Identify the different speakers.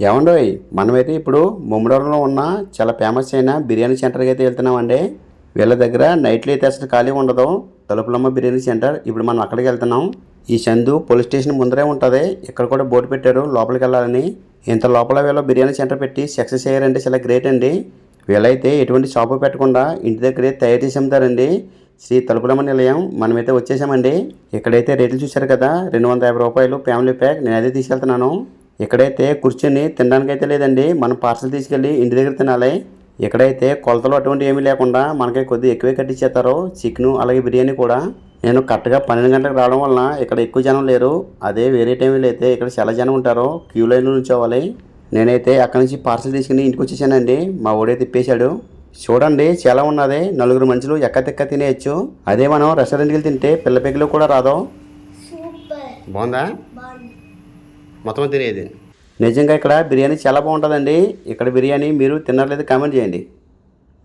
Speaker 1: ఏమండోయ్ మనమైతే ఇప్పుడు ముమ్మడవరంలో ఉన్న చాలా ఫేమస్ అయిన బిర్యానీ సెంటర్కి అయితే వెళ్తున్నామండి. వీళ్ళ దగ్గర నైట్లో అయితే అసలు ఖాళీ ఉండదు. తలుపులమ్మ బిర్యానీ సెంటర్. ఇప్పుడు మనం అక్కడికి వెళ్తున్నాం. ఈ చందు పోలీస్ స్టేషన్ ముందరే ఉంటుంది. ఇక్కడ కూడా బోర్డు పెట్టారు లోపలికి వెళ్ళాలని. ఇంత లోపల వీళ్ళు బిర్యానీ సెంటర్ పెట్టి సక్సెస్ అయ్యారంటే చాలా గ్రేట్ అండి. వీళ్ళైతే ఎటువంటి షాపు పెట్టకుండా ఇంటి దగ్గరే తయారు చేసి అమ్ముతారండి శ్రీ తలుపులమ్మ నిలయం. మనమైతే వచ్చేసామండి. ఇక్కడైతే రేట్లు చూశారు కదా. రెండు వందల యాభై రూపాయలు ఫ్యామిలీ ప్యాక్. నేను అదే తీసుకెళ్తున్నాను. ఇక్కడైతే కూర్చొని తినడానికి అయితే లేదండి మనం పార్సల్ తీసుకెళ్ళి ఇంటి దగ్గర తినాలి. ఇక్కడైతే కొలతలు అటువంటి ఏమీ లేకుండా మనకి కొద్దిగా ఎక్కువే కట్టించేస్తారు చికెను అలాగే బిర్యానీ కూడా. నేను కరెక్ట్గా పన్నెండు గంటలకు రావడం వలన ఇక్కడ ఎక్కువ జనం లేరు. అదే వేరే టైంలో అయితే ఇక్కడ చాలా జనం ఉంటారు క్యూ లైన్లో నుంచోవాలి. నేనైతే అక్కడి నుంచి పార్సల్ తీసుకుని ఇంటికి వచ్చేసానండి. మా ఊడే తిప్పేశాడు. చూడండి చాలా ఉన్నది. నలుగురు మనుషులు ఎక్క తిక్క తినేయచ్చు. అదే మనం రెస్టారెంట్కి వెళ్ళి తింటే పిల్ల పెగ్గులు కూడా రాదు.
Speaker 2: బాగుంది.
Speaker 1: మొత్తం తినేది. నిజంగా ఇక్కడ బిర్యానీ చాలా బాగుంటుందండి. ఇక్కడ బిర్యానీ మీరు తినట్లేదు కామెంట్ చేయండి.